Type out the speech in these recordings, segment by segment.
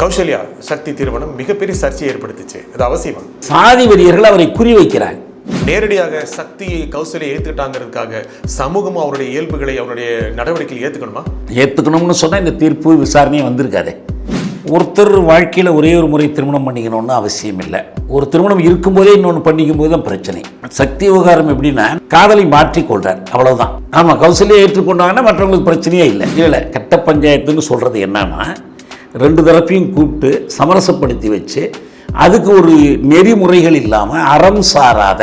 கௌசல்யா சக்தி திருமணம் மிகப்பெரிய சர்ச்சையை ஏற்படுத்துச்சு. அது அவசியமா? சாதி வெறியர்கள் அவரை குறி வைக்கிறாங்க நேரடியாக சக்தியை கௌசல்யா ஏத்துக்கிட்டாங்கிறதுக்காக சமூகமும் அவருடைய இயல்புகளை அவருடைய நடவடிக்கைகள் ஏத்துக்கணுமா? ஏற்றுக்கணும்னு சொன்னால் இந்த தீர்ப்பு விசாரணையே வந்திருக்காதே. ஒருத்தர் வாழ்க்கையில் ஒரே ஒரு முறை திருமணம் பண்ணிக்கணும்னு அவசியம் இல்லை ஒரு திருமணம் இருக்கும்போதே இன்னொன்று பண்ணிக்கும் போது தான் பிரச்சனை. சக்தி விவகாரம் எப்படின்னா காதலை மாற்றிக்கொள்றார் அவ்வளவுதான். ஆமாம் கௌசல்யா ஏற்றுக்கொண்டாங்கன்னா மற்றவங்களுக்கு பிரச்சனையே இல்லை. இல்லை கட்ட பஞ்சாயத்துன்னு சொல்கிறது என்னன்னா ரெண்டு தரப்பையும் கூப்பிட்டு சமரசப்படுத்தி வச்சு அதுக்கு ஒரு நெறிமுறைகள் இல்லாமல் அறம் சாராத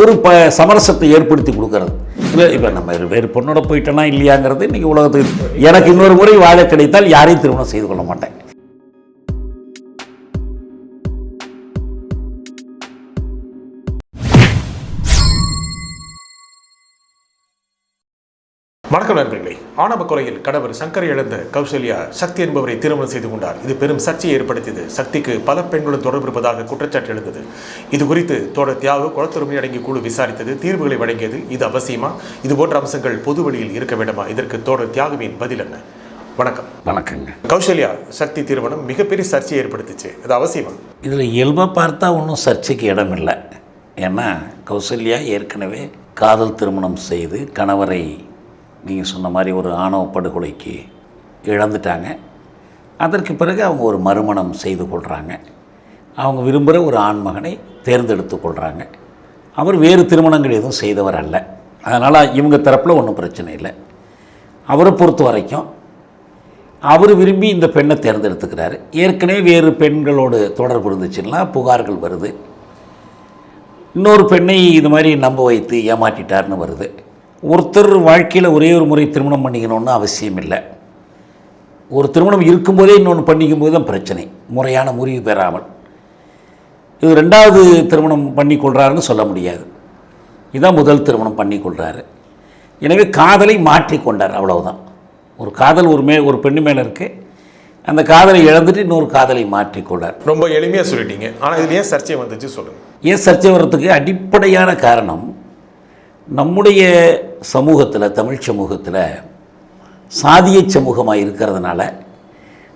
ஒரு ப சமரசத்தை ஏற்படுத்தி கொடுக்கறது. இல்லை இப்போ நம்ம வேறு பொண்ணோட போயிட்டோன்னா இல்லையாங்கிறது இன்றைக்கி உலகத்துக்கு எனக்கு இன்னொரு முறை வாழ கிடைத்தால் யாரையும் திருமணம் செய்து கொள்ள மாட்டேன். வணக்கம் நண்பர்களே. ஆணவ கொலையில் கணவர் சங்கரை இழந்த கௌசல்யா சக்தி என்பவரை திருமணம் செய்து கொண்டார். இது பெரும் சர்ச்சையை ஏற்படுத்தியது. சக்திக்கு பல பெண்களுடன் தொடர்பு இருப்பதாக குற்றச்சாட்டு எழுந்தது. இது குறித்து தோழர் தியாகு குளத்துரிமை அடங்கிய குழு விசாரித்தது. தீர்வுகளை வழங்கியது. இது அவசியமா? இது போன்ற அம்சங்கள் பொது வழியில் இருக்க வேண்டுமா? இதற்கு தோழர் தியாகுவின் பதில் என்ன? வணக்கம். வணக்கங்க. கௌசல்யா சக்தி திருமணம் மிகப்பெரிய சர்ச்சையை ஏற்படுத்துச்சு. அது அவசியமா? இதில் இயல்பாக பார்த்தா ஒன்றும் சர்ச்சைக்கு இடம் இல்லை ஏன்னா கௌசல்யா ஏற்கனவே காதல் திருமணம் செய்து கணவரை நீங்கள் சொன்ன மாதிரி ஒரு ஆணவ படுகொலைக்கு இழந்துட்டாங்க. அதற்கு பிறகு அவங்க ஒரு மறுமணம் செய்து கொள்கிறாங்க அவங்க விரும்புகிற ஒரு ஆண்மகனை தேர்ந்தெடுத்து கொள்கிறாங்க அவர் வேறு திருமணங்கள் எதுவும் செய்தவர் அல்ல. அதனால் இவங்க தரப்பில் ஒன்றும் பிரச்சனை இல்லை. அவரை பொறுத்த வரைக்கும் அவர் விரும்பி இந்த பெண்ணை தேர்ந்தெடுத்துக்கிறாரு. ஏற்கனவே வேறு பெண்களோடு தொடர்பு இருந்துச்சுன்னா புகார்கள் வருது. இன்னொரு பெண்ணை இது மாதிரி நம்ப வைத்து ஏமாற்றிட்டார்னு வருது. ஒருத்தர் வாழ்க்கையில் ஒரே ஒரு முறை திருமணம் பண்ணிக்கணும்னு அவசியம் இல்லை. ஒரு திருமணம் இருக்கும்போதே இன்னொன்று பண்ணிக்கும் போது தான் பிரச்சனை. முறையான முறிவு பெறாமல். இது ரெண்டாவது திருமணம் பண்ணி கொள்றாருன்னு சொல்ல முடியாது. இதான் முதல் திருமணம் பண்ணி கொள்றாரு எனவே காதலை மாற்றிக்கொண்டார் அவ்வளவுதான். ஒரு காதல் ஒரு மே ஒரு பெண்ணு மேலே இருக்குது அந்த காதலை இழந்துட்டு இன்னொரு காதலை மாற்றிக்கொண்டார். ரொம்ப எளிமையா சொல்லிட்டீங்க. ஆனா இதுல ஏன் சர்ச்சை வந்துச்சு சொல்லுங்க. ஏன் சர்ச்சை வர்றதுக்கு அடிப்படையான காரணம் நம்முடைய சமூகத்தில் தமிழ் சமூகத்தில் சாதிய சமூகமாக இருக்கிறதுனால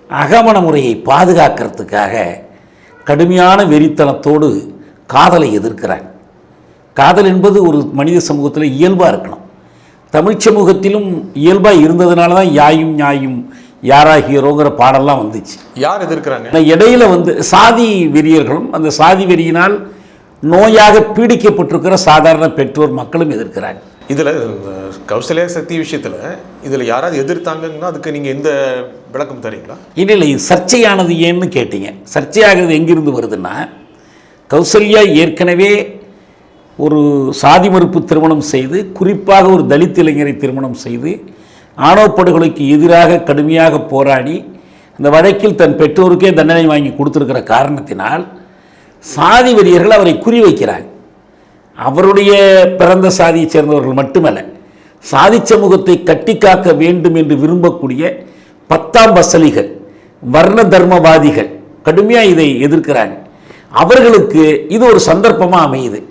அகமண முறையை பாதுகாக்கிறதுக்காக கடுமையான வெறித்தனத்தோடு காதலை எதிர்க்கிறாங்க. காதல் என்பது ஒரு மனித சமூகத்தில் இயல்பாக இருக்கணும். தமிழ் சமூகத்திலும் இயல்பாக இருந்ததுனால தான் யாயும் ஞாயும் யாராகியரோங்கிற பாடல்லாம் வந்துச்சு. யார் எதிர்க்கிறாங்க? இடையில வந்து சாதி வெறியர்களும் அந்த சாதி வெறியினால் நோயாக பீடிக்கப்பட்டிருக்கிற சாதாரண பெற்றோர் மக்களும் எதிர்க்கிறாங்க. இதுல கௌசல்யா சக்தி விஷயத்துல இதுல யாராவது எதிர்த்தாங்கன்னா அதுக்கு நீங்க எந்த விளக்கம் தரீங்களா? இல்லை இல்லை சர்ச்சையானது ஏன்னு கேட்டீங்க. சர்ச்சையாகிறது எங்கிருந்து வருதுன்னா கௌசல்யா ஏற்கனவே ஒரு சாதி மறுப்பு திருமணம் செய்து குறிப்பாக ஒரு தலித் இளைஞரை திருமணம் செய்து ஆணவ படுகொலைக்கு எதிராக கடுமையாக போராடி அந்த வழக்கில் தன் பெற்றோருக்கே தண்டனை வாங்கி கொடுத்துருக்கிற காரணத்தினால் சாதி வெறியர்கள் அவரை குறி வைக்கிறாங்க அவருடைய பிறந்த சாதியைச் சேர்ந்தவர்கள் மட்டுமல்ல சாதி சமூகத்தை கட்டி காக்க வேண்டும் என்று விரும்பக்கூடிய பத்தாம் பசலிகள் வர்ண தர்மவாதிகள் கடுமையாக இதை எதிர்க்கிறாங்க. அவர்களுக்கு இது ஒரு சந்தர்ப்பமாக அமையுது.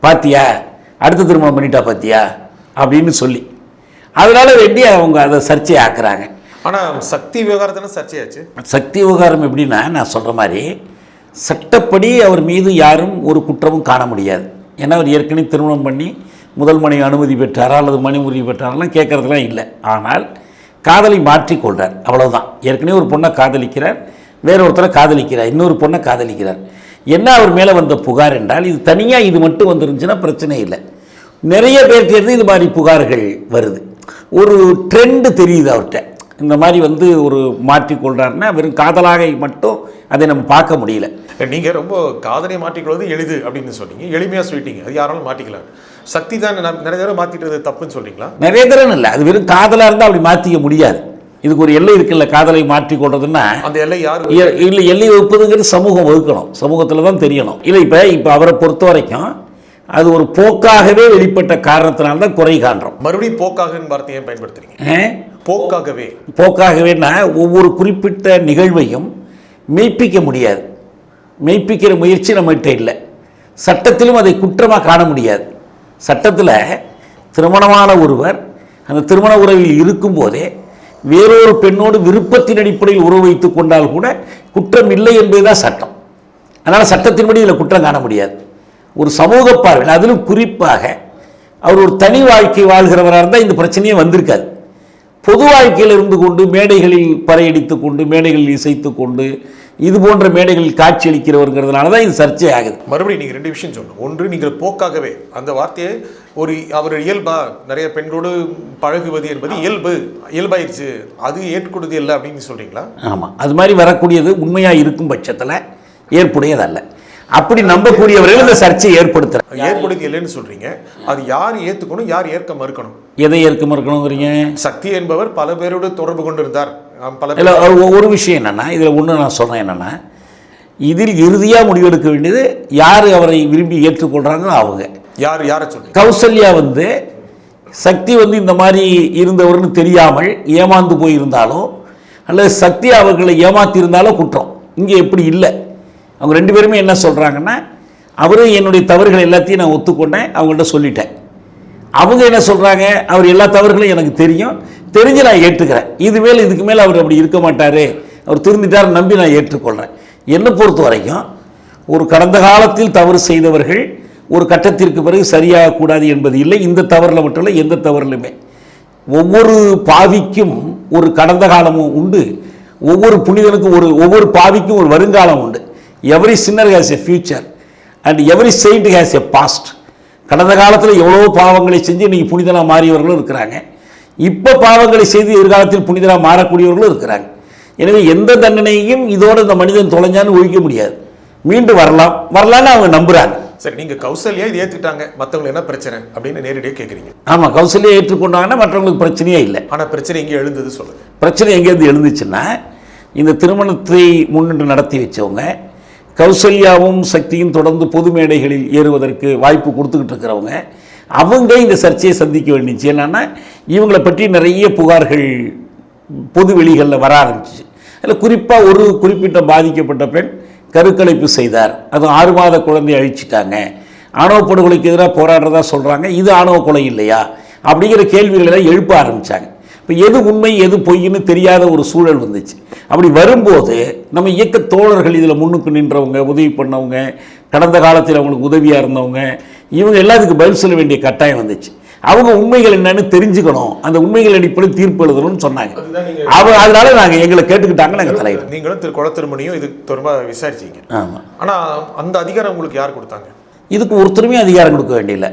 பாத்தியா? அடுத்த திருமணம் பண்ணிட்டா பாத்தியா? அப்படின்னு சொல்லி. அதனால வேண்டி அவங்க அதை சர்ச்சை ஆக்குறாங்க. ஆனா சக்தி விவகாரத்தான சர்ச்சையாச்சு. சக்தி விவகாரம் எப்படின்னா நான் சொல்கிற மாதிரி சட்டப்படி அவர் மீது யாரும் ஒரு குற்றமும் காண முடியாது. ஏன்னா அவர் ஏற்கனவே திருமணம் பண்ணி முதல் மனைவி அனுமதி பெற்றாரா அல்லது மணிமுறி பெற்றாரெல்லாம் கேட்கறதுலாம் இல்லை. ஆனால் காதலை மாற்றிக்கொள்கிறார் அவ்வளோதான் ஏற்கனவே ஒரு பொண்ணை காதலிக்கிறார். வேற ஒருத்தரை காதலிக்கிறார். இன்னொரு பொண்ணை காதலிக்கிறார். என்ன அவர் மேலே வந்த புகார் என்றால் இது தனியாக இது மட்டும் வந்துருந்துச்சுன்னா பிரச்சனை இல்லை. நிறைய பேர்கிட்ட இது மாதிரி புகார்கள் வருது. ஒரு ட்ரெண்டு தெரியுது அவர்கிட்ட. இந்த மாதிரி வந்து ஒரு மாற்றிக்கொள்றாருன்னா வெறும் காதலாக மட்டும் அதை நம்ம பார்க்க முடியல. நீங்க ரொம்ப காதலை மாற்றிக்கொள்வது எளிது அப்படின்னு சொன்னீங்க. எளிமையா சொல்லிட்டீங்க. அது யாராலும் மாற்றிக்கலாம் சக்தி தான் நிறைய தடவை மாத்திட்டது தப்புன்னு சொல்றீங்களா? நிறைய தரம் இல்லை. அது வெறும் காதலாக இருந்தால் அப்படி மாற்றிக்க முடியாது. இதுக்கு ஒரு எல்லை இருக்குல்ல காதலை மாற்றிக்கொள்றதுன்னா அந்த எல்லை யாரு இ- இல்லை எல்லை வகுப்பதுங்கிறது சமூகம் வகுக்கணும். சமூகத்தில் தான் தெரியணும். இல்லை இப்போ இப்போ அவரை பொறுத்த வரைக்கும் அது ஒரு போக்காகவே வெளிப்பட்ட காரணத்தினால தான் குறை காண்றோம். மறுபடியும் போக்காகன்னு வார்த்தையை பயன்படுத்துறீங்க? போக்காகவே. போக்காகவேனா ஒவ்வொரு குறிப்பிட்ட நிகழ்வையும் மெய்ப்பிக்க முடியாது. மெய்ப்பிக்கிற முயற்சி நம்மகிட்ட இல்லை. சட்டத்திலும் அதை குற்றமாக காண முடியாது. சட்டத்தில் திருமணமான ஒருவர் அந்த திருமண உறவில் இருக்கும்போதே வேறொரு பெண்ணோடு விருப்பத்தின் அடிப்படையில் உறவு வைத்து கொண்டால் கூட குற்றம் இல்லை என்பது தான் சட்டம். அதனால் சட்டத்தின்படி இதில் குற்றம் காண முடியாது. ஒரு சமூக பார்வையில் அதிலும் குறிப்பாக அவர் ஒரு தனி வாழ்க்கை வாழ்கிறவராக இருந்தால் இந்த பிரச்சனையே வந்திருக்காது. பொது வாழ்க்கையில் இருந்து கொண்டு மேடைகளில் பறையடித்து கொண்டு மேடைகளில் இசைத்து கொண்டு இது போன்ற மேடைகளில் காட்சியளிக்கிறவருங்கிறதுனால தான் இது சர்ச்சை ஆகுது மறுபடியும் நீங்கள் ரெண்டு விஷயம் சொல்லணும். ஒன்று நீங்கள் போக்காகவே அந்த வார்த்தையை ஒரு அவர் இயல்பா நிறைய பெண்களோடு பழகுவது என்பது இயல்பு இயல்பாயிருச்சு அது ஏற்கொடுது இல்லை அப்படின்னு சொல்றீங்களா? ஆமாம் அது மாதிரி வரக்கூடியது உண்மையாக இருக்கும் பட்சத்தில் ஏற்புடையதல்ல. அப்படி நம்பக்கூடியவர்கள் இந்த சர்ச்சையை ஏற்படுத்துகிறார் ஏற்படுது இல்லைன்னு சொல்றீங்க. அது யார் ஏத்துக்கணும் யார் ஏற்க மறுக்கணும்? எதை ஏற்க மறுக்கணுங்கிறீங்க? சக்தி என்பவர் பல பேரோடு தொடர்பு கொண்டிருந்தார். ஆம், பல இல்லை ஒரு விஷயம் என்னென்னா இதில் ஒன்று நான் சொல்கிறேன் என்னென்னா இதில் இறுதியாக முடிவெடுக்க வேண்டியது யார் அவரை விரும்பி ஏற்றுக்கொள்கிறாங்களோ அவங்க. யார் யாரை சொல்றீங்க? கௌசல்யா வந்து சக்தி வந்து இந்த மாதிரி இருந்தவர்னு தெரியாமல் ஏமாந்து போயிருந்தாலும் அல்லது சக்தி அவர்களை ஏமாத்தி இருந்தாலும் குற்றம். இங்கே எப்படி இல்லை. அவங்க ரெண்டு பேருமே என்ன சொல்கிறாங்கன்னா அவரும் என்னுடைய தவறுகள் எல்லாத்தையும் நான் ஒத்துக்கொண்டேன் அவங்கள்ட்ட சொல்லிட்டேன். அவங்க என்ன சொல்கிறாங்க அவர் எல்லா தவறுகளும் எனக்கு தெரியும். தெரிஞ்சு நான் ஏற்றுக்கிறேன். இது மேல் இதுக்கு மேலே அவர் அப்படி இருக்க மாட்டார். அவர் திருந்திட்டார் நம்பி நான் ஏற்றுக்கொள்கிறேன் என்னை பொறுத்த வரைக்கும் ஒரு கடந்த காலத்தில் தவறு செய்தவர்கள் ஒரு கட்டத்திற்கு பிறகு சரியாகக்கூடாது என்பது இல்லை. இந்த தவறில் மட்டும் இல்லை எந்த தவறிலுமே ஒவ்வொரு பாவிக்கும் ஒரு கடந்த காலமும் உண்டு. ஒவ்வொரு புனிதனுக்கும் ஒரு ஒவ்வொரு பாவிக்கும் ஒரு வருங்காலம் உண்டு. Every sinner has a future and every saint has a past கடந்த காலத்தில் எவ்வளோ பாவங்களை செஞ்சு இன்னைக்கு புனிதனாக மாறியவர்களும் இருக்கிறாங்க. இப்போ பாவங்களை செய்து எதிர்காலத்தில் புனிதனாக மாறக்கூடியவர்களும் இருக்கிறாங்க. எனவே எந்த தண்டனையும் இதோட இந்த மனிதன் தொலைஞ்சான்னு ஒழிக்க முடியாது. மீண்டும் வரலாம். வரலான்னு அவங்க நம்புகிறாங்க சரி நீங்க கௌசல்யா இது ஏத்துக்கிட்டாங்க. மத்தவங்களுக்கு என்ன பிரச்சனை அப்படின்னு நேரடியாக கேக்குறீங்க. ஆமாம் கௌசல்யா ஏற்றுக்கொண்டாங்கன்னா மற்றவங்களுக்கு பிரச்சனையே இல்லை. ஆனா பிரச்சனை இங்கே எழுந்தது சொல்லுங்க. பிரச்சனை எங்கேருந்து எழுந்துச்சுன்னா இந்த திருமணத்தை முன்னின்று நடத்தி வச்சவங்க கௌசல்யாவும் சக்தியும் தொடர்ந்து பொது மேடைகளில் ஏறுவதற்கு வாய்ப்பு கொடுத்துக்கிட்டு இருக்கிறவங்க அவங்க இந்த சர்ச்சையை சந்திக்க வேண்டிச்சு. என்னென்னா இவங்களை பற்றி நிறைய புகார்கள் பொது வெளிகளில் வர ஆரம்பிச்சிச்சு. அதில் குறிப்பாக ஒரு குறிப்பிட்ட பாதிக்கப்பட்ட பெண் கருக்கலைப்பு செய்தார். அது ஆறு மாத குழந்தையை அழிச்சிட்டாங்க. ஆணவ படுகொலைக்கு எதிராக போராடுறதா சொல்கிறாங்க இது ஆணவ கொலை இல்லையா? அப்படிங்கிற கேள்விகளெல்லாம் எழுப்ப ஆரம்பித்தாங்க இப்போ எது உண்மை எது பொய்ன்னு தெரியாத ஒரு சூழல் வந்துச்சு. அப்படி வரும்போது நம்ம இயக்க தோழர்கள் இதில் முன்னுக்கு நின்றவங்க உதவி பண்ணவங்க கடந்த காலத்தில் அவங்களுக்கு உதவியாக இருந்தவங்க இவங்க எல்லாத்துக்கும் பதில் சொல்ல வேண்டிய கட்டாயம் வந்துச்சு. அவங்க உண்மைகள் என்னன்னு தெரிஞ்சுக்கணும். அந்த உண்மைகள் அடிப்படையில் தீர்ப்பு எழுதணும்னு சொன்னாங்க. அவங்க அதனால நாங்கள் எங்களை கேட்டுக்கிட்டாங்க நாங்கள் தலைவர் நீங்களும் திரு குளத்திருமணியும் இது தொடர்பாக விசாரிச்சீங்க. ஆமாம் ஆனா அந்த அதிகாரம் உங்களுக்கு யார் கொடுத்தாங்க? இதுக்கு ஒருத்தருமே அதிகாரம் கொடுக்க வேண்டியதில்லை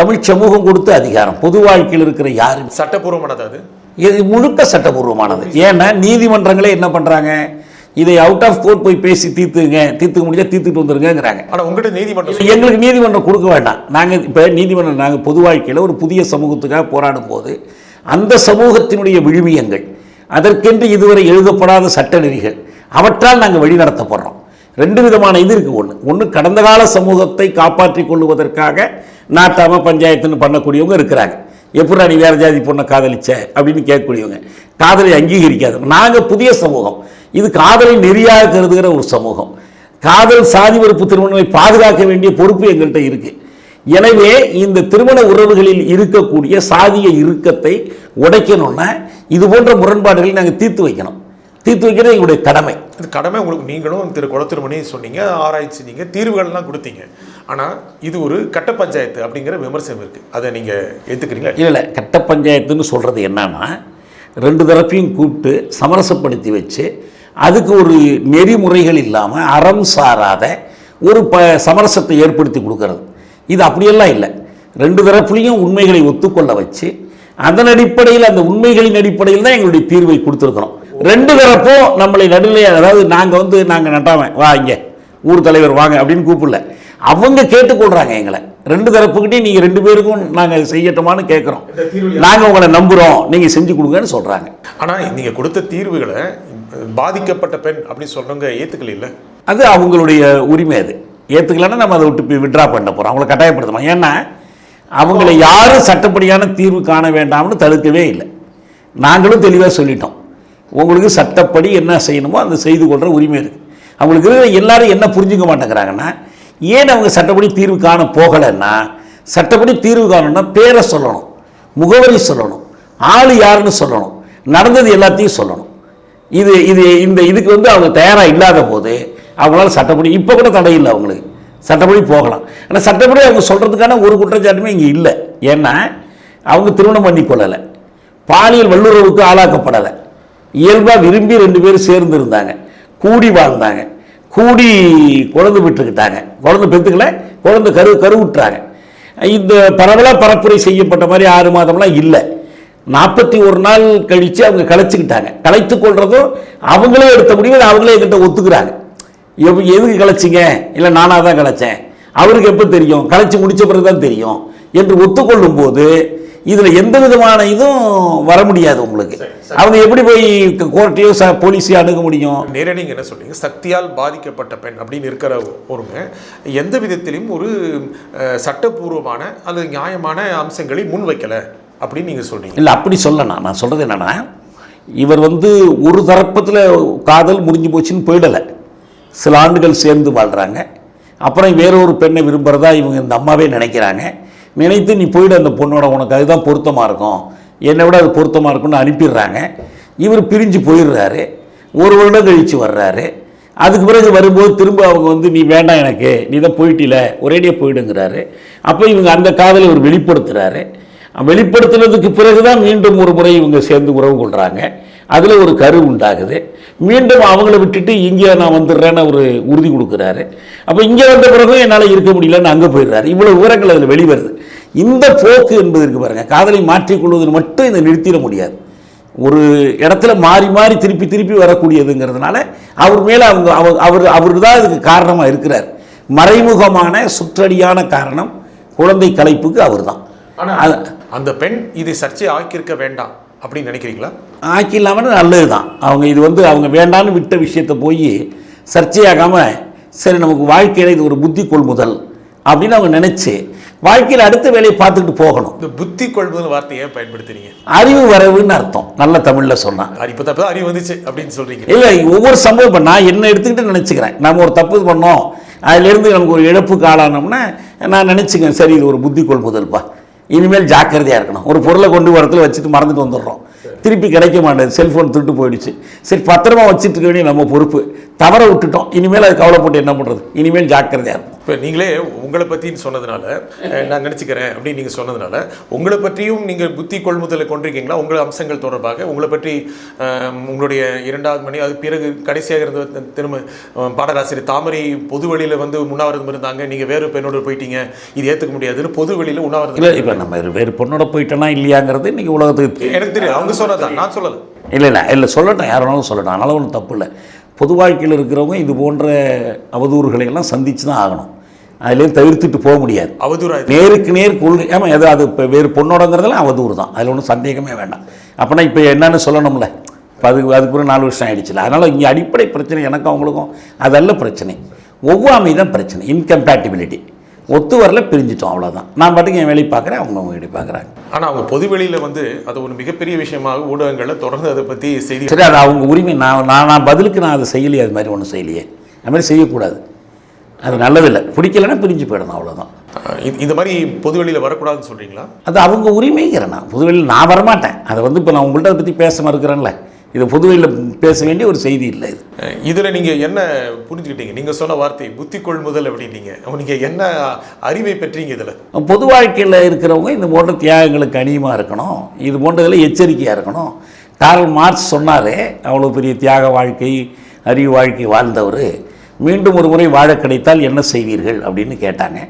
தமிழ் சமூகம் கொடுத்த அதிகாரம். பொது வாழ்க்கையில் இருக்கிற யாரும் சட்டப்பூர்வமானது அது. இது முழுக்க சட்டபூர்வமானது. ஏன்னா நீதிமன்றங்களே என்ன பண்ணுறாங்க இதை அவுட் ஆஃப் கோர்ட் போய் பேசி தீர்த்துங்க தீர்த்துக்க முடிஞ்சா தீர்த்துட்டு வந்துருங்கிறாங்க ஆனா உங்ககிட்ட நீதிமன்றம் எங்களுக்கு நீதிமன்றம் கொடுக்க வேண்டாம். நாங்கள் இப்போ நீதிமன்றம் நாங்கள் பொது வாழ்க்கையில் ஒரு புதிய சமூகத்துக்காக போராடும் போது அந்த சமூகத்தினுடைய விழுமியங்கள் அதற்கென்று இதுவரை எழுதப்படாத சட்ட நெறிகள் அவற்றால் நாங்கள் வழிநடத்தப்படுறோம். ரெண்டு விதமான இது இருக்குது ஒன்று ஒன்று கடந்த கால சமூகத்தை காப்பாற்றிக் கொள்வதற்காக நாட்டாம பஞ்சாயத்துன்னு பண்ணக்கூடியவங்க இருக்கிறாங்க. எப்படா நீ வேறு ஜாதி பொண்ணை காதலிச்ச? அப்படின்னு கேட்கக்கூடியவங்க. காதலை அங்கீகரிக்காது. நாங்கள் புதிய சமூகம். இது காதலை நெறியாக கருதுகிற ஒரு சமூகம். காதல் சாதி வெறுப்பு திருமணங்களை பாதுகாக்க வேண்டிய பொறுப்பு எங்கள்கிட்ட இருக்குது எனவே இந்த திருமண உறவுகளில் இருக்கக்கூடிய சாதிய இறுக்கத்தை உடைக்கணும்னா இது போன்ற முரண்பாடுகளை நாங்கள் தீர்த்து வைக்கணும். தீர்த்து வைக்கிறது எங்களுடைய கடமை. இது கடமை உங்களுக்கு நீங்களும் திரு குளத்திருமணி சொன்னீங்க ஆராய்ச்சி செஞ்சீங்க தீர்வுகள்லாம் கொடுத்தீங்க. ஆனா இது ஒரு கட்ட பஞ்சாயத்து அப்படிங்கிற விமர்சனம் இருக்கு. அதை நீங்க ஏத்துக்கிறீங்களா? இல்லை இல்லை. கட்ட பஞ்சாயத்துன்னு சொல்கிறது என்னன்னா ரெண்டு தரப்பையும் கூப்பிட்டு சமரசப்படுத்தி வச்சு அதுக்கு ஒரு நெறிமுறைகள் இல்லாமல் அறம் சாராத ஒரு ப சமரசத்தை ஏற்படுத்தி கொடுக்கறது. இது அப்படியெல்லாம் இல்லை. ரெண்டு தரப்புலையும் உண்மைகளை ஒத்துக்கொள்ள வச்சு அதன் அடிப்படையில் அந்த உண்மைகளின் அடிப்படையில் தான் எங்களுடைய தீர்வை கொடுத்துருக்குறோம். ரெண்டு தரப்பும் நம்மளை நடுநிலை அதாவது நாங்கள் வந்து நாங்கள் நட்டாமன் வா இங்கே ஊர் தலைவர் வாங்க அப்படின்னு கூப்பிடல. அவங்க கேட்டுக்கொள்கிறாங்க எங்களை. ரெண்டு தரப்புக்கிட்டையும் நீங்கள் ரெண்டு பேருக்கும் நாங்கள் செய்யட்டுமான்னு கேட்குறோம் நாங்கள் உங்களை நம்புகிறோம் நீங்கள் செஞ்சு கொடுங்கன்னு சொல்கிறாங்க ஆனா நீங்க கொடுத்த தீர்வுகளை பாதிக்கப்பட்ட பெண் அப்படின்னு சொல்றவங்க ஏத்துக்கல இல்ல? அது அவங்களுடைய உரிமை அது. ஏற்றுக்கலன்னா நம்ம அதை விட்டு விட்ரா பண்ண போகிறோம் அவங்கள கட்டாயப்படுத்தணும் ஏன்னா அவங்கள யாரும் சட்டப்படியான தீர்வு காண வேண்டாம்னு தடுக்கவே இல்லை. நாங்களும் தெளிவாக சொல்லிட்டோம். உங்களுக்கு சட்டப்படி என்ன செய்யணுமோ அந்த செய்து கொள்கிற உரிமை இருக்குது அவங்களுக்கு இருக்கிற எல்லாரும் என்ன புரிஞ்சுக்க மாட்டேங்கிறாங்கன்னா ஏன் அவங்க சட்டப்படி தீர்வு காண போகலைன்னா சட்டப்படி தீர்வு காணணும்னா பேரை சொல்லணும் முகவரி சொல்லணும் ஆள் யாருன்னு சொல்லணும் நடந்தது எல்லாத்தையும் சொல்லணும். இது இது இந்த இதுக்கு வந்து அவங்க தயாராக இல்லாத போது அவங்களால சட்டப்படி இப்போ கூட தடை இல்லை அவங்களுக்கு. சட்டப்படி போகலாம். ஆனால் சட்டப்படி அவங்க சொல்கிறதுக்கான ஒரு குற்றச்சாட்டுமே இங்கே இல்லை. ஏன்னா அவங்க திருமணம் பண்ணி கொள்ளலை பாலியல் வல்லுறவுக்கு ஆளாக்கப்படலை. இயல்பாக விரும்பி ரெண்டு பேரும் சேர்ந்து இருந்தாங்க. கூடி வாழ்ந்தாங்க. கூடி குழந்தை விட்டுருக்கிட்டாங்க குழந்தை பெற்றுக்கல குழந்தை கரு கருவுற்றாங்க. இந்த பரவலாக பரப்புரை செய்யப்பட்ட மாதிரி ஆறு மாதம்லாம் இல்லை. நாற்பத்தி ஒரு நாள் கழித்து அவங்க கலைச்சிக்கிட்டாங்க கலைத்து கொள்றதும் அவங்களே எடுத்த முடிவு அவங்களே என்கிட்ட ஒத்துக்கிறாங்க. எவ் எதுக்கு கலைச்சிங்க இல்லை நானாக தான் கலைச்சேன் அவருக்கு எப்போ தெரியும்? கலைச்சி முடித்த பிறகு தான் தெரியும். என்று ஒத்துக்கொள்ளும் போது இதில் எந்த விதமான இதுவும் வர முடியாது உங்களுக்கு. அவங்க எப்படி போய் கோர்ட்டையோ ச போலீஸையோ அணுக முடியும்? நேரடி நீங்க என்ன சொல்றீங்க? சக்தியால் பாதிக்கப்பட்ட பெண் அப்படின்னு இருக்கிற ஒருங்க எந்த விதத்திலும் ஒரு அஹ், சட்டபூர்வமான அல்லது நியாயமான அம்சங்களை முன்வைக்கல அப்படின்னு நீங்க சொல்றீங்க. இல்லை அப்படி சொல்லணும் நான் சொல்கிறது என்னென்னா இவர் வந்து ஒரு தரப்பத்தில் காதல் முடிஞ்சு போச்சுன்னு போயிடலை. சில ஆண்டுகள் சேர்ந்து வாழ்கிறாங்க அப்புறம் வேற ஒரு பெண்ணை விரும்புகிறதா இவங்க இந்த அம்மாவே நினைக்கிறாங்க. நினைத்து நீ போயிடு அந்த பொண்ணோட உனக்கு அதுதான் பொருத்தமாக இருக்கும். என்னை விட அது பொருத்தமாக இருக்கும்னு அனுப்பிடுறாங்க. இவர் பிரிஞ்சு போயிடுறாரு. ஒரு வருடம் கழித்து வர்றாரு. அதுக்கு பிறகு வரும்போது திரும்ப அவங்க வந்து நீ வேண்டாம் எனக்கு நீ தான் போயிட்டில ஒரேடியாக போயிடுங்கிறாரு. அப்போ இவங்க அந்த காதலை இவர் வெளிப்படுத்துகிறாரு வெளிப்படுத்தினதுக்கு பிறகு தான் மீண்டும் ஒரு முறை இவங்க சேர்ந்து உறவு கொள்கிறாங்க அதில் ஒரு கரு உண்டாகுது. மீண்டும் அவங்கள விட்டுட்டு இங்கே நான் வந்துடுறேன்னு ஒரு உறுதி கொடுக்குறாரு. அப்போ இங்கே வந்த பிறகும் என்னால் இருக்க முடியலன்னு அங்கே போயிடுறாரு. இவ்வளோ விவரங்கள் அதில் வெளிவருது. இந்த போக்கு என்பது இருக்கு பாருங்கள் காதலை மாற்றிக்கொள்வதில் மட்டும் இதை நிறுத்திட முடியாது. ஒரு இடத்துல மாறி மாறி திருப்பி திருப்பி வரக்கூடியதுங்கிறதுனால அவர் மேலே அவங்க அவர் அவர் அவர் தான் இதுக்கு காரணமாக இருக்கிறார். மறைமுகமான சுற்றடியான காரணம் குழந்தை கலைப்புக்கு அவர் தான் ஆனா அந்த பெண் இதை சர்ச்சை ஆக்கியிருக்க வேண்டாம். அப்படின்னு நினைக்கிறீங்களா? ஆக்கில்லாமல் நல்லது தான் அவங்க இது வந்து அவங்க வேண்டான்னு விட்ட விஷயத்தை போய் சர்ச்சையாகாமல் சரி நமக்கு வாழ்க்கையில் இது ஒரு புத்தி கொள்முதல் அப்படின்னு அவங்க நினச்சி வாழ்க்கையில் அடுத்த வேலையை பார்த்துக்கிட்டு போகணும். இந்த புத்தி கொள்முதல் வார்த்தையை பயன்படுத்துறீங்க? அறிவு வரவுன்னு அர்த்தம். நல்ல தமிழில் சொன்னான் இப்போ தப்பு அறிவு வந்துச்சு அப்படின்னு சொல்றீங்க. இல்லை ஒவ்வொரு சம்பவம் இப்போ நான் என்ன எடுத்துக்கிட்டு நினச்சிக்கிறேன். நம்ம ஒரு தப்பு பண்ணோம். அதிலேருந்து நமக்கு ஒரு இழப்புக்கு ஆளானோம்னா நான் நினச்சிக்கிறேன் சரி இது ஒரு புத்தி கொள்முதல்ப்பா இனிமேல் ஜாக்கிரதையாக இருக்கணும். ஒரு பொருளை கொண்டு வரத்துல வச்சுட்டு மறந்துட்டு வந்துடுறோம். திருப்பி கிடைக்க மாட்டேது செல்ஃபோன் திருட்டு போயிடுச்சு. சரி பத்திரமா வச்சுட்டு இருக்க வேண்டிய நம்ம பொறுப்பு. தவற விட்டுட்டோம். இனிமேல் அது கவலைப்பட்டு என்ன பண்ணுறது இனிமேல் ஜாக்கிரதையாக இருக்கும் இப்போ நீங்களே உங்களை பற்றின்னு சொன்னதுனால நான் நினச்சிக்கிறேன் அப்படின்னு நீங்கள் சொன்னதுனால உங்களை பற்றியும் நீங்கள் புத்தி கொள்முதலை கொண்டிருக்கீங்களா? உங்கள் அம்சங்கள் தொடர்பாக உங்களை பற்றி உங்களுடைய இரண்டாவது மணி அது பிறகு கடைசியாக இருந்த திரும்ப பாடலாசிரியர் தாமரை பொது வெளியில் வந்து உண்ணாவிரதம் இருந்தாங்க. நீங்கள் வேறு பெண்ணோடு போயிட்டீங்க. இது ஏற்றுக்க முடியாதுன்னு பொது வெளியில் உண்ணாவிரதம் இல்லை இப்போ நம்ம வேறு பொண்ணோட போயிட்டோன்னா இல்லையாங்கிறது இன்றைக்கி உலகத்துக்கு எனக்கு தெரியும். அவங்க சொன்னதான் நான் சொல்லலை. இல்லை இல்லை இல்லை சொல்லட்டும். யார் வேணாலும் சொல்லட்டும். அதனால் ஒன்றும் தப்பு இல்லை. பொது வாழ்க்கையில் இருக்கிறவங்க இது போன்ற அவதூறுகளை எல்லாம் சந்திச்சு தான் ஆகணும். அதுலேயும் தவிர்த்துட்டு போக முடியாது. அவதூறா. நேருக்கு நேர் கொள்கை ஆமாம் எது அது இப்போ வேறு பொண்ணோடங்கிறதுலாம் அவதூறு தான். அதில் ஒன்றும் சந்தேகமே வேண்டாம். அப்போனா இப்போ என்னன்னு சொல்லணும்ல? இப்போ அதுக்கு அதுக்கு பிறகு நாலு வருஷம் ஆயிடுச்சுல. அதனால் இங்கே அடிப்படை பிரச்சனை எனக்கும் அவங்களுக்கும் அதல்ல பிரச்சனை. ஒவ்வாமை தான் பிரச்சனை. இன்கம்பேட்டிபிலிட்டி ஒத்து வரல பிரிஞ்சிட்டோம் அவ்வளோதான் நான் பாட்டுக்கு என் வேலையை பார்க்குறேன் அவங்க அவங்க வேலையை பார்க்குறாங்க. ஆனால் அவங்க பொது வெளியில் வந்து அது ஒரு மிகப்பெரிய விஷயமாக ஊடகங்களில் தொடர்ந்து அதை பற்றி செய்தி சரி அது அவங்க உரிமை. நான் நான் நான் பதிலுக்கு நான் அதை செய்யலையே அது மாதிரி ஒன்றும் செய்யலையே. அது மாதிரி செய்யக்கூடாது. அது நல்லதில்லை. பிடிக்கலைன்னா பிரிஞ்சு போயிடணும் அவ்வளோதான் இந்த மாதிரி பொது வெளியில் வரக்கூடாதுன்னு சொல்கிறீங்களா அது அவங்க உரிமைங்கிறேன் நான். புதுவெளியில் நான் வரமாட்டேன். அதை வந்து இப்போ நான் உங்கள்கிட்ட அதை பற்றி பேச மறுக்கிறேன்ல. இது புதுவெளியில் பேச வேண்டிய ஒரு செய்தி இல்லை இது. இதுல நீங்க என்ன புரிஞ்சுக்கிட்டீங்க? நீங்க சொன்ன வார்த்தை புத்தி கொள்முதல் அப்படின்னீங்க நீங்க என்ன அறிவை பெற்றீங்க இதுல? பொது வாழ்க்கையில் இருக்கிறவங்க இந்த போன்ற தியாகங்களுக்கு அணியமாக இருக்கணும். இது போன்றதில் எச்சரிக்கையாக இருக்கணும். கார்ல் மார்க்ஸ் சொன்னாரே அவ்வளோ பெரிய தியாக வாழ்க்கை அறிவு வாழ்க்கை வாழ்ந்தவர். மீண்டும் ஒரு முறை வாழ கிடைத்தால் என்ன செய்வீர்கள்? அப்படின்னு கேட்டாங்க.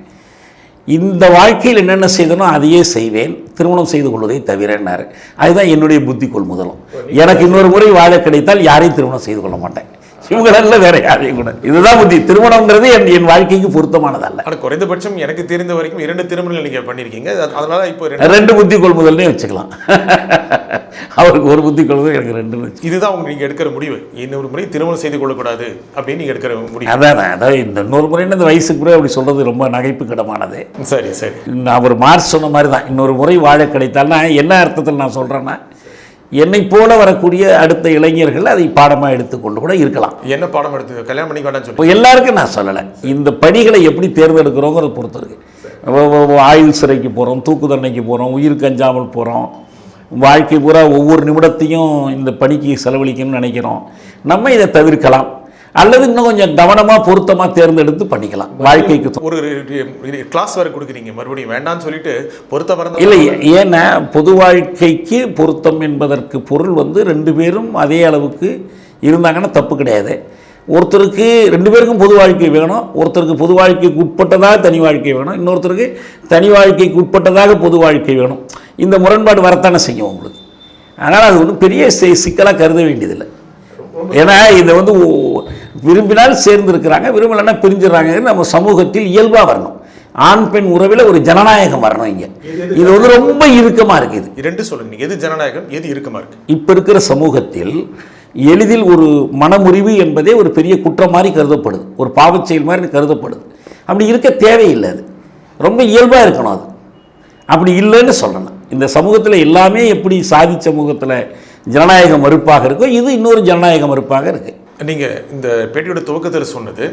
இந்த வாழ்க்கையில் என்னென்ன செய்தனோ அதையே செய்வேன் திருமணம் செய்து கொள்வதை தவிரன்னாரு. அதுதான் என்னுடைய புத்தி கொள்முதலும் எனக்கு இன்னொரு முறை வாழ கிடைத்தால் யாரையும் திருமணம் செய்து கொள்ள மாட்டேன். இவங்களெல்லாம் வேற யாரையும் கூட. இதுதான் புத்தி. திருமணங்கிறது என் என் வாழ்க்கைக்கு பொருத்தமானதல்ல. ஆனா குறைந்தபட்சம் எனக்கு தெரிந்த வரைக்கும் இரண்டு திருமணங்கள் நீங்க பண்ணிருக்கீங்க அது- அதனால இப்போ ரெண்டு- புத்தி கொள்முதல்னே வச்சுக்கலாம். அவருக்கு ஒரு புத்தி கொள்முதல் எனக்கு ரெண்டு இதுதான் உங்க நீங்க எடுக்கிற முடிவு. இன்னொரு முறை திருமணம் செய்து கொள்ளக்கூடாது அப்படின்னு நீங்க எடுக்கிற முடிவு. அதான் அதாவது இந்த இன்னொரு முறைன்னு இந்த வயசுக்கு பிறகு அப்படி சொல்கிறது ரொம்ப நகைப்புக்கிடமானது சரி சரி. நான் அவர் மார்ச் சொன்ன மாதிரி தான். இன்னொரு முறை வாழ கிடைத்தால்னா என்ன அர்த்தத்தில் நான் சொல்கிறேன்னா என்னை போல வரக்கூடிய அடுத்த இளைஞர்கள் அதை பாடமாக எடுத்துக்கொண்டு கூட இருக்கலாம். என்ன பாடம் எடுத்து கல்யாணம் சொல்லி இப்போ எல்லாருக்கும் நான் சொல்லலை. இந்த பணிகளை எப்படி தேர்ந்தெடுக்கிறோங்கிறத பொறுத்து இருக்கு ஆயுள் சிறைக்கு போகிறோம் தூக்கு தண்டனைக்கு போகிறோம் உயிருக்கு அஞ்சாமல் போகிறோம் வாழ்க்கை பூரா ஒவ்வொரு நிமிடத்தையும் இந்த பணிக்கு செலவழிக்கணும்னு நினைக்கிறோம். நம்ம இதை தவிர்க்கலாம். அல்லது இன்னும் கொஞ்சம் கவனமாக பொருத்தமாக தேர்ந்தெடுத்து பண்ணிக்கலாம். வாழ்க்கைக்கு ஒரு கிளாஸ் வேற கொடுக்குறீங்க. மறுபடியும் வேண்டாம்னு சொல்லிட்டு பொருத்த பறந்த இல்லை ஏன்னா பொது வாழ்க்கைக்கு பொருத்தம் என்பதற்கு பொருள் வந்து ரெண்டு பேரும் அதே அளவுக்கு இருந்தாங்கன்னா தப்பு கிடையாது. ஒருத்தருக்கு ரெண்டு பேருக்கும் பொது வாழ்க்கை வேணும். ஒருத்தருக்கு பொது வாழ்க்கைக்கு உட்பட்டதாக தனி வாழ்க்கை வேணும். இன்னொருத்தருக்கு தனி வாழ்க்கைக்கு உட்பட்டதாக பொது வாழ்க்கை வேணும். இந்த முரண்பாடு வரத்தானே செய்யும் உங்களுக்கு. அதனால் அது ஒன்றும் பெரிய சிக்கலாக கருத வேண்டியதில்லை. ஏன்னா இதை வந்து விரும்பினால் சேர்ந்துருக்கிறாங்க விரும்பலைன்னா பிரிஞ்சிடறாங்க நம்ம சமூகத்தில் இயல்பாக வரணும். ஆண் பெண் உறவில் ஒரு ஜனநாயகம் வரணும் இங்கே. இது வந்து ரொம்ப இறுக்கமாக இருக்குது. இரண்டு சொல்லுங்க எது ஜனநாயகம் எது இறுக்கமா இருக்கு? இப்போ இருக்கிற சமூகத்தில் எளிதில் ஒரு மனமுறிவு என்பதே ஒரு பெரிய குற்றம் மாதிரி கருதப்படுது. ஒரு பாவச் செயல் மாதிரி கருதப்படுது. அப்படி இருக்க தேவையில்லை அது. ரொம்ப இயல்பாக இருக்கணும் அது. அப்படி இல்லைன்னு சொல்லணும். இந்த சமூகத்தில் எல்லாமே எப்படி சாதி சமூகத்தில் ஜனநாயக மறுப்பாக இருக்கோ இது இன்னொரு ஜனநாயக மறுப்பாக இருக்குது நீங்கள் இந்த பேட்டியோட துவக்கத்தில் சொன்னது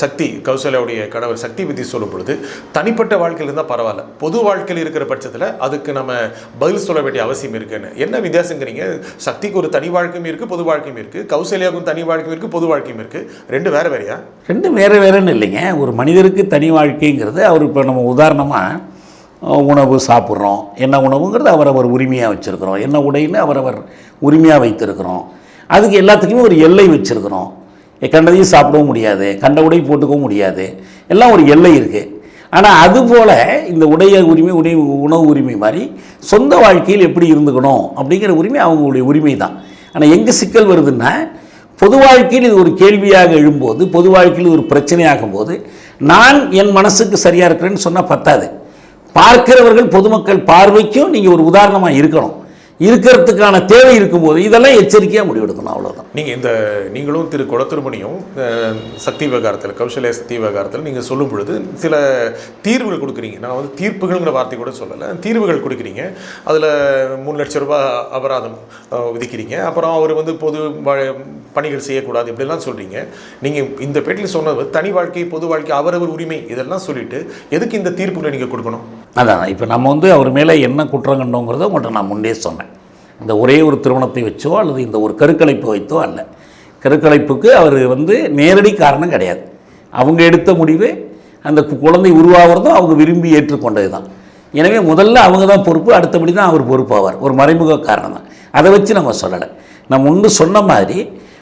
சக்தி கௌசல்யாவுடைய கணவர் சக்தி பற்றி சொல்லும் பொழுது தனிப்பட்ட வாழ்க்கையில் இருந்தால் பரவாயில்ல. பொது வாழ்க்கையில் இருக்கிற பட்சத்தில் அதுக்கு நம்ம பதில் சொல்ல வேண்டிய அவசியம் இருக்குன்னு. என்ன வித்தியாசங்கிறீங்க? சக்திக்கு ஒரு தனி வாழ்க்கையும் இருக்குது பொது வாழ்க்கையும் இருக்குது கௌசல்யாவுக்கும் தனி வாழ்க்கையும் இருக்குது பொது வாழ்க்கையும் இருக்குது ரெண்டு வேறு வேறையா? ரெண்டு வேறு வேறுன்னு இல்லைங்க. ஒரு மனிதருக்கு தனி வாழ்க்கைங்கிறது அவர் இப்போ நம்ம உதாரணமாக உணவு சாப்பிட்றோம். என்ன உணவுங்கிறது அவரவர் உரிமையாக வச்சுருக்கிறோம். என்ன உடைன்னு அவரவர் உரிமையாக வைத்திருக்கிறோம். அதுக்கு எல்லாத்துக்குமே ஒரு எல்லை வச்சுருக்கிறோம். கண்டதையும் சாப்பிடவும் முடியாது கண்ட உடை போட்டுக்கவும் முடியாது. எல்லாம் ஒரு எல்லை இருக்குது ஆனால் அதுபோல் இந்த உடைய உரிமை உடை உணவு உரிமை மாதிரி சொந்த வாழ்க்கையில் எப்படி இருந்துக்கணும் அப்படிங்கிற உரிமை அவங்களுடைய உரிமை தான். ஆனால் எங்கே சிக்கல் வருதுன்னா பொது வாழ்க்கையில் இது ஒரு கேள்வியாக எழும்போது பொது வாழ்க்கையில் ஒரு பிரச்சனையாகும் போது நான் என் மனசுக்கு சரியாக இருக்கிறேன்னு சொன்னால் பத்தாது. பார்க்கிறவர்கள் பொதுமக்கள் பார்வைக்கும் நீங்கள் ஒரு உதாரணமாக இருக்கணும். இருக்கிறதுக்கான தேவை இருக்கும்போது இதெல்லாம் எச்சரிக்கையாக முடிவெடுக்கணும் அவ்வளோதான் நீங்க இந்த நீங்களும் திரு குளத்திருமணியும் சக்தி விவகாரத்தில் கௌசல்யா சக்தி விவகாரத்தில் நீங்க சொல்லும் பொழுது சில தீர்வுகள் கொடுக்குறீங்க. நான் வந்து தீர்ப்புகள்ங்கிற வார்த்தை கூட சொல்லலை. தீர்வுகள் கொடுக்குறீங்க. அதில் மூணு லட்சம் ரூபாய் அபராதம் விதிக்கிறீங்க. அப்புறம் அவர் வந்து பொது பணிகள் செய்யக்கூடாது இப்படிலாம் சொல்றீங்க. நீங்க இந்த பேட்டியில் சொன்னது தனி வாழ்க்கை பொது வாழ்க்கை அவரவர் உரிமை இதெல்லாம் சொல்லிட்டு எதுக்கு இந்த தீர்ப்புகளை நீங்க கொடுக்கணும்? அதான் இப்போ நம்ம வந்து அவர் மேலே என்ன குற்றம் கண்டோங்கிறத உங்கள்கிட்ட நான் முன்னே சொன்னேன். இந்த ஒரே ஒரு திருமணத்தை வச்சோ அல்லது இந்த ஒரு கருக்கலைப்பு வைத்தோ அல்ல. கருக்கலைப்புக்கு அவர் வந்து நேரடி காரணம் கிடையாது. அவங்க எடுத்த முடிவு அந்த கு- குழந்தை உருவாகிறதும் அவங்க விரும்பி ஏற்றுக்கொண்டது தான் எனவே முதல்ல அவங்க தான் பொறுப்பு அடுத்தபடி தான் அவர் பொறுப்பாவார். ஒரு மறைமுக காரணம் தான் அதை வச்சு நம்ம சொல்லலை. நம்ம ஒன்று சொன்ன மாதிரி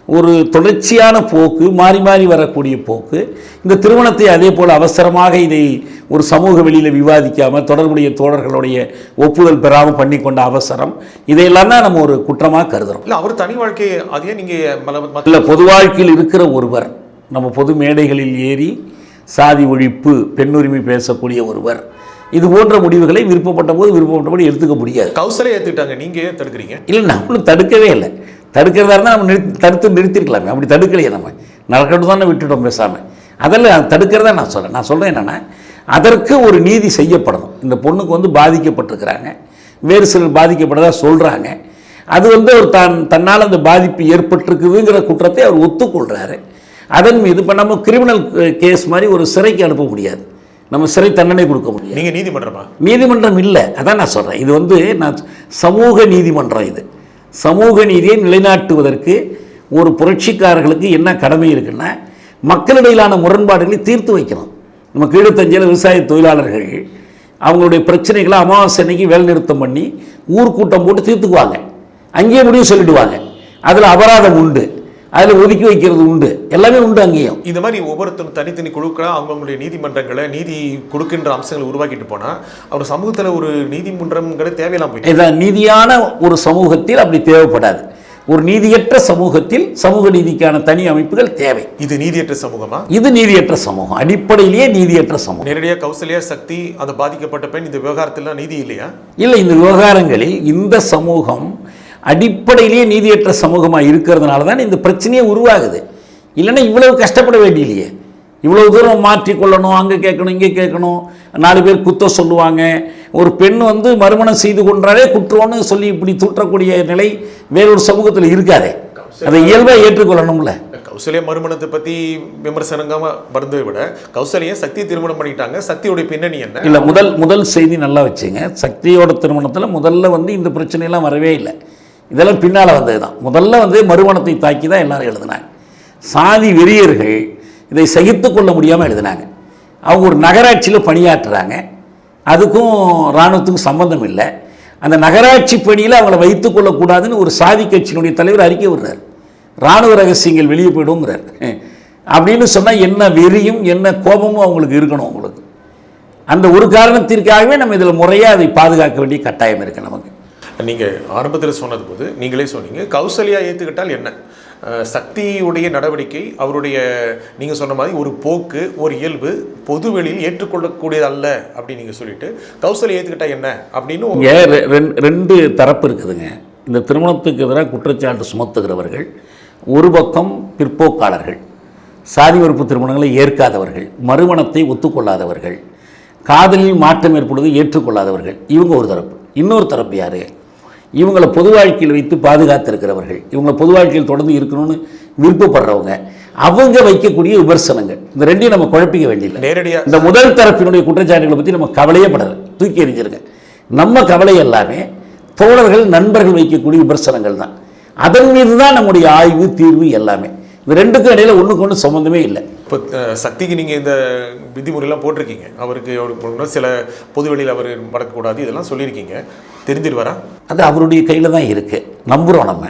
ஒரு தொடர்ச்சியான போக்கு மாறி மாறி வரக்கூடிய போக்கு. இந்த திருமணத்தை அதே போல் அவசரமாக இதை ஒரு சமூக வெளியில் விவாதிக்காமல் தொடர்புடைய தோழர்களுடைய ஒப்புதல் பெறாமல் பண்ணி கொண்ட அவசரம். இதையெல்லாம் தான் நம்ம ஒரு குற்றமாக கருதுகிறோம் இல்லை அவர் தனி வாழ்க்கையை அதையே நீங்க மல- மத்த- இல்லை பொது வாழ்க்கையில் இருக்கிற ஒருவர் நம்ம பொது மேடைகளில் ஏறி சாதி ஒழிப்பு பெண்ணுரிமை பேசக்கூடிய ஒருவர் இது போன்ற முடிவுகளை விருப்பப்பட்ட போது விருப்பப்பட்டபடி எடுத்துக்க முடியாது. கௌசல்யா ஏத்துக்கிட்டாங்க. நீங்க ஏன் தடுக்கிறீங்க? இல்லை நம்மளும் தடுக்கவே இல்லை. தடுக்கிறதா இருந்தால் நம்ம நிறுத்தி தடுத்து நிறுத்திருக்கலாமே. அப்படி தடுக்கலையே நம்ம. நடக்கட்டும் தானே விட்டுட்டோம் பேசாமல் அதெல்லாம் தடுக்கிறதா நான் சொல்கிறேன் நான் சொல்கிறேன் என்னென்னா அதற்கு ஒரு நீதி செய்யப்படணும். இந்த பொண்ணுக்கு வந்து பாதிக்கப்பட்டிருக்கிறாங்க. வேறு சிலர் பாதிக்கப்பட்டதா சொல்கிறாங்க அது வந்து அவர் தான் தன்னால் அந்த பாதிப்பு ஏற்பட்டிருக்குதுங்கிற குற்றத்தை அவர் ஒத்துக்கொள்கிறாரு அதன் மீது இப்போ நம்ம கிரிமினல் கேஸ் மாதிரி ஒரு சிறைக்கு அனுப்ப முடியாது. நம்ம சிறை தண்டனை கொடுக்க முடியாது. நீங்க நீதிமன்றமா? நீதிமன்றம் இல்லை. அதான் நான் சொல்கிறேன் இது வந்து நான் சமூக நீதிமன்றம் இது. சமூக நீதியை நிலைநாட்டுவதற்கு ஒரு புரட்சிக்காரர்களுக்கு என்ன கடமை இருக்குன்னா மக்களிடையிலான முரண்பாடுகளை தீர்த்து வைக்கணும். நம்ம கீழத்தஞ்சியில் விவசாய தொழிலாளர்கள் அவங்களுடைய பிரச்சனைகளை அமாவாசை அன்னைக்கு வேலை நிறுத்தம் பண்ணி ஊர் கூட்டம் போட்டு தீர்த்துக்குவாங்க. அங்கேயே முடிவு சொல்லிடுவாங்க. அதில் அபராதம் உண்டு. அதில் ஒதுக்கி வைக்கிறது உண்டு. எல்லாமே உண்டு அங்கேயும். இந்த மாதிரி ஒவ்வொருத்தரும் தனித்தனி குழுக்களா அவங்களுடைய நீதிமன்றங்களை நீதி கொடுக்கின்ற அம்சங்களை உருவாக்கிட்டு போனா அவர் சமூகத்துல ஒரு நீதிமன்றம்ங்கிறது தேவையெல்லாம் போயிட்டு இதான் நீதியான ஒரு சமூகத்தில் அப்படி தேவைப்படாது. ஒரு நீதியற்ற சமூகத்தில் சமூக நீதிக்கான தனி அமைப்புகள் தேவை. இது நீதியற்ற சமூகமா? இது நீதியற்ற சமூகம். அடிப்படையிலேயே நீதியற்ற சமூகம். நேரடியா கௌசல்யா சக்தி அந்த பாதிக்கப்பட்ட பெண் இந்த விவகாரத்துல நீதி இல்லையா? இல்லை இந்த விவகாரங்களில் இந்த சமூகம் அடிப்படையிலேயே நீதியற்ற சமூகமாக இருக்கிறதுனால தான் இந்த பிரச்சனையே உருவாகுது. இல்லைன்னா இவ்வளவு கஷ்டப்பட வேண்டியில்லையே. இவ்வளவு தூரம் மாற்றிக்கொள்ளணும் அங்கே கேட்கணும் இங்கே கேட்கணும். நாலு பேர் குத்த சொல்லுவாங்க. ஒரு பெண் வந்து மறுமணம் செய்து கொண்டாலே குற்றம்னு சொல்லி இப்படி தூற்றக்கூடிய நிலை வேறொரு சமூகத்தில் இருக்காதே. அதை இயல்பாக ஏற்றுக்கொள்ளணும்ல. கௌசல்யா மறுமணத்தை பத்தி விமர்சனங்கமா வருந்ததை விட கௌசல்யா சக்தி திருமணம் பண்ணிட்டாங்க. சக்தியோட பின்னணி என்ன? இல்லை முதல் முதல் செய்தி நல்லா வச்சுங்க. சக்தியோட திருமணத்தில் முதல்ல வந்து இந்த பிரச்சனையெல்லாம் வரவே இல்லை. இதெல்லாம் பின்னால் வந்தது தான் முதல்ல வந்து மறுமணத்தை தாக்கி தான் எல்லாரும் எழுதினாங்க. சாதி வெறியர்கள் இதை சகித்து கொள்ள முடியாமல் எழுதினாங்க. அவங்க ஒரு நகராட்சியில் பணியாற்றுறாங்க. அதுக்கும் இராணுவத்துக்கும் சம்பந்தம் இல்லை. அந்த நகராட்சி பணியில் அவங்கள வைத்துக் கொள்ளக்கூடாதுன்னு ஒரு சாதி கட்சியினுடைய தலைவர் அறிக்கை விடுறார். இராணுவ ரகசியங்கள் வெளியே போயிடுங்கிறார் அப்படின்னு சொன்னால் என்ன வெறியும் என்ன கோபமும் அவங்களுக்கு இருக்கணும் அவங்களுக்கு. அந்த ஒரு காரணத்திற்காகவே நம்ம இதில் முறையாக அதை பாதுகாக்க வேண்டிய கட்டாயம் இருக்குது நமக்கு. நீங்கள் ஆரம்பத்தில் சொன்னது போது நீங்களே சொன்னீங்க கௌசல்யா ஏற்றுக்கிட்டால் என்ன? சக்தியுடைய நடவடிக்கை அவருடைய நீங்கள் சொன்ன மாதிரி ஒரு போக்கு ஒரு இயல்பு பொதுவெளியில் ஏற்றுக்கொள்ளக்கூடியது அல்ல அப்படின்னு நீங்கள் சொல்லிட்டு கௌசல்யா ஏற்றுக்கிட்டால் என்ன அப்படின்னு ஏ ரெண்டு தரப்பு இருக்குதுங்க. இந்த திருமணத்துக்கு எதிராக குற்றச்சாட்டு சுமத்துகிறவர்கள் ஒரு பக்கம் பிற்போக்காளர்கள் சாதி வெறுப்பு திருமணங்களை ஏற்காதவர்கள் மறுமணத்தை ஒத்துக்கொள்ளாதவர்கள் காதலில் மாற்றம் ஏற்படுவதை ஏற்றுக்கொள்ளாதவர்கள் இவங்க ஒரு தரப்பு. இன்னொரு தரப்பு யார்? இவங்களை பொது வாழ்க்கையில் வைத்து பாதுகாத்திருக்கிறவர்கள். இவங்களை பொது வாழ்க்கையில் தொடர்ந்து இருக்கணும்னு விருப்பப்படுறவங்க. அவங்க வைக்கக்கூடிய விமர்சனங்கள். இந்த ரெண்டையும் நம்ம குழப்பிக்க வேண்டியதில்லை. நேரடியா இந்த முதல் தரப்பினுடைய குற்றச்சாட்டுகளை பற்றி நம்ம கவலையே படலை தூக்கி எறிஞ்சிருங்க. நம்ம கவலை எல்லாமே தோழர்கள் நண்பர்கள் வைக்கக்கூடிய விமர்சனங்கள் தான். அதன் மீது தான் நம்முடைய ஆய்வு தீர்வு எல்லாமே. இந்த ரெண்டுக்கும் இடையில ஒன்றுக்கு ஒன்று சம்மந்தமே இல்லை. இப்போ சக்திக்கு நீங்க இந்த விதிமுறைலாம் போட்டிருக்கீங்க. அவருக்கு அவருக்கு சில பொது வெளியில் அவர் நடக்கக்கூடாது இதெல்லாம் சொல்லியிருக்கீங்க. தெரிஞ்சிருவாரா? அது அவருடைய கையில் தான் இருக்குது நம்புகிறோம் நம்ம.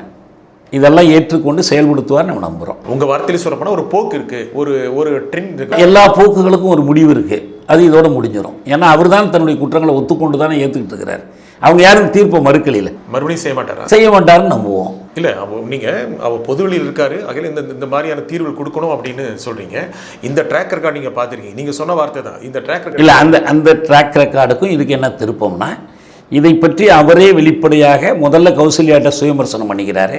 இதெல்லாம் ஏற்றுக்கொண்டு செயல்படுத்துவார் நம்ம நம்புகிறோம் உங்க வார்த்தையில் சொல்லப்போனா ஒரு போக்கு இருக்கு. ஒரு ஒரு ட்ரெண்ட் இருக்கு. எல்லா போக்குகளுக்கும் ஒரு முடிவு இருக்குது அது இதோட முடிஞ்சிடும் ஏன்னா அவர் தான் தன்னுடைய குற்றங்களை ஒத்துக்கொண்டு தானே ஏற்றுக்கிட்டு இருக்கிறார். அவங்க யாரும் தீர்ப்பை மறுக்கலையில் மறுபடியும் செய்ய மாட்டாரா? செய்ய மாட்டாருன்னு நம்புவோம். இல்ல அவ நீங்க அவ பொதுவெளியில் இருக்காரு. அகையில இந்த இந்த மாதிரியான தீர்வு கொடுக்கணும் அப்படின்னு சொல்றீங்க. இந்த ட்ராக் ரெக்கார்ட் நீங்க பார்த்திருக்கீங்க. நீங்க சொன்ன வார்த்தை தான். இந்த ட்ராக் இல்லை அந்த அந்த ட்ராக் ரெக்கார்டுக்கும் இதுக்கு என்ன திருப்பம்னா இதை பற்றி அவரே வெளிப்படையாக முதல்ல கௌசல்யாட்ட சுயமர்சனம் பண்ணிக்கிறாரு.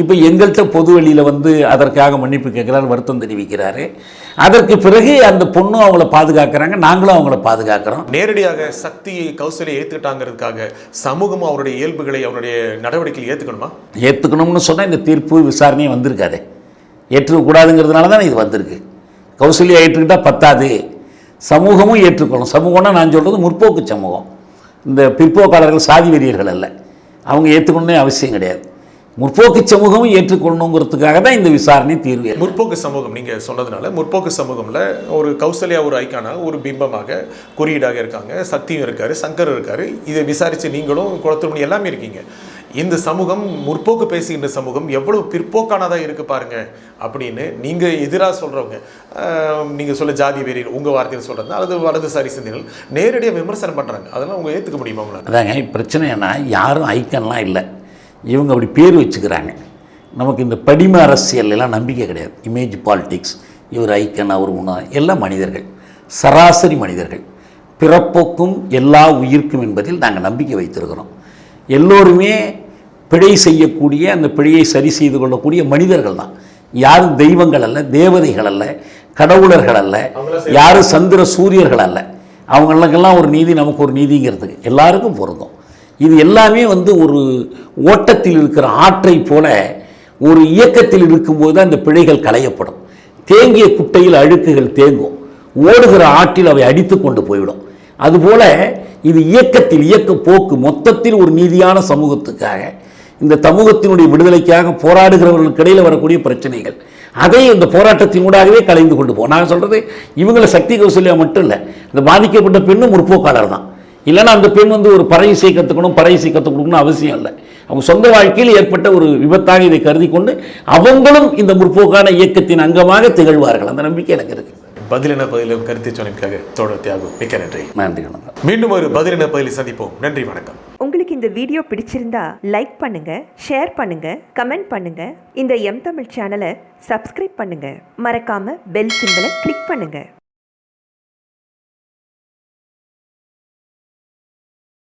இப்போ எங்கள்கிட்ட பொது வெளியில் வந்து அதற்காக மன்னிப்பு கேட்குறாரு வருத்தம் தெரிவிக்கிறாரு. அதற்கு பிறகு அந்த பொண்ணும் அவங்கள பாதுகாக்கிறாங்க நாங்களும் அவங்கள பாதுகாக்கிறோம். நேரடியாக சக்தியை கௌசல்யை ஏத்துக்கிட்டாங்கிறதுக்காக சமூகம் அவருடைய இயல்புகளை அவருடைய நடவடிக்கைகள் ஏத்துக்கணுமா? ஏற்றுக்கணும்னு சொன்னால் இந்த தீர்ப்பு விசாரணையும் வந்திருக்காதே. ஏற்றுக்கக்கூடாதுங்கிறதுனால தான் இது வந்திருக்கு. கௌசல்யா ஏற்றுக்கிட்டால் பத்தாது. சமூகமும் ஏற்றுக்கணும். சமூகம்னா நான் சொல்கிறது முற்போக்கு சமூகம். இந்த பிற்போக்காளர்கள் சாதி வெறியர்கள் அல்ல. அவங்க ஏற்றுக்கணும்னே அவசியம் கிடையாது. முற்போக்கு சமூகமும் ஏற்றுக்கொள்ளணுங்கிறதுக்காக தான் இந்த விசாரணை தீர்வு முற்போக்கு சமூகம் நீங்கள் சொன்னதுனால முற்போக்கு சமூகமில் ஒரு கௌசல்யா ஒரு ஐக்கானாக ஒரு பிம்பமாக குறியீடாக இருக்காங்க. சக்தியும் இருக்கார் சங்கர் இருக்கார். இதை விசாரித்து நீங்களும் குளத்துமணி எல்லாமே இருக்கீங்க. இந்த சமூகம் முற்போக்கு பேசுகின்ற சமூகம் எவ்வளவு பிற்போக்கானதாக இருக்கு பாருங்க அப்படின்னு நீங்க எதிராக சொல்றவங்க நீங்கள் நீங்க சொல்ல ஜாதி வெறி உங்க வார்த்தையில் சொல்றது அல்லது வலதுசாரி சிந்தனைகள் நேரடியாக விமர்சனம் பண்றாங்க. அதெல்லாம் உங்க ஏத்துக்க முடியுமா உங்களால? அதாங்க பிரச்சனை என்ன? யாரும் ஐக்கன்லாம் இல்லை. இவங்க அப்படி பேர் வச்சுக்கிறாங்க. நமக்கு இந்த படிம அரசியல் எல்லாம் நம்பிக்கை கிடையாது. இமேஜ் பாலிடிக்ஸ் இவர் ஐக்கன் அவர் உணா எல்லாம் மனிதர்கள். சராசரி மனிதர்கள். பிறப்போக்கும் எல்லா உயிர்க்கும் என்பதில் நாங்கள் நம்பிக்கை வைத்திருக்கிறோம். எல்லோருமே பிழை செய்யக்கூடிய அந்த பிழையை சரி செய்து கொள்ளக்கூடிய மனிதர்கள் தான். யாரும் தெய்வங்கள் அல்ல தேவதைகள் அல்ல கடவுளர்கள் அல்ல யாரும் சந்திர சூரியர்கள் அல்ல. அவங்களுக்கெல்லாம் ஒரு நீதி நமக்கு ஒரு நீதிங்கிறதுக்கு எல்லாருக்கும் பொருந்தும். இது எல்லாமே வந்து ஒரு ஓட்டத்தில் இருக்கிற ஆற்றை போல ஒரு இயக்கத்தில் இருக்கும்போது தான் இந்த பிழைகள் களையப்படும். தேங்கிய குட்டையில் அழுக்குகள் தேங்கும். ஓடுகிற ஆற்றில் அவை அடித்து கொண்டு போய்விடும். அதுபோல இது இயக்கத்தில் இயக்க போக்கு மொத்தத்தில் ஒரு நீதியான சமூகத்துக்காக இந்த சமூகத்தினுடைய விடுதலைக்காக போராடுகிறவர்களுக்கு இடையில் வரக்கூடிய பிரச்சனைகள். அதை இந்த போராட்டத்தினூடாகவே கலைந்து கொண்டு போகும். நான் சொல்கிறது இவங்களை சக்தி கௌசல்யா மட்டும் இல்லை இந்த பாதிக்கப்பட்ட பெண்ணும் முற்போக்காளர் தான். இல்லைன்னா அந்த பெண் வந்து ஒரு பறை இசை கற்றுக்கணும் பறை இசை கற்றுக் அவசியம் இல்லை. அவங்க சொந்த வாழ்க்கையில் ஏற்பட்ட ஒரு விபத்தாக இதை கருதி கொண்டு அவங்களும் இந்த முற்போக்கான இயக்கத்தின் அங்கமாக திகழ்வார்கள். அந்த நம்பிக்கை எனக்கு இருக்குது பதிலென பதிலும் கருத்தை சொன்னதுக்காக தோழர் தியாகு. மிக்க நன்றி. நன்றி வணக்கம். மீண்டும் ஒரு பதிலென பதிலில் சந்திப்போம். நன்றி வணக்கம். உங்களுக்கு இந்த வீடியோ பிடிச்சிருந்தா லைக் பண்ணுங்க ஷேர் பண்ணுங்க கமெண்ட் பண்ணுங்க. இந்த எம் தமிழ் சேனலை சப்ஸ்கிரைப் பண்ணுங்க. மறக்காம பெல் சிம்பலை கிளிக் பண்ணுங்க.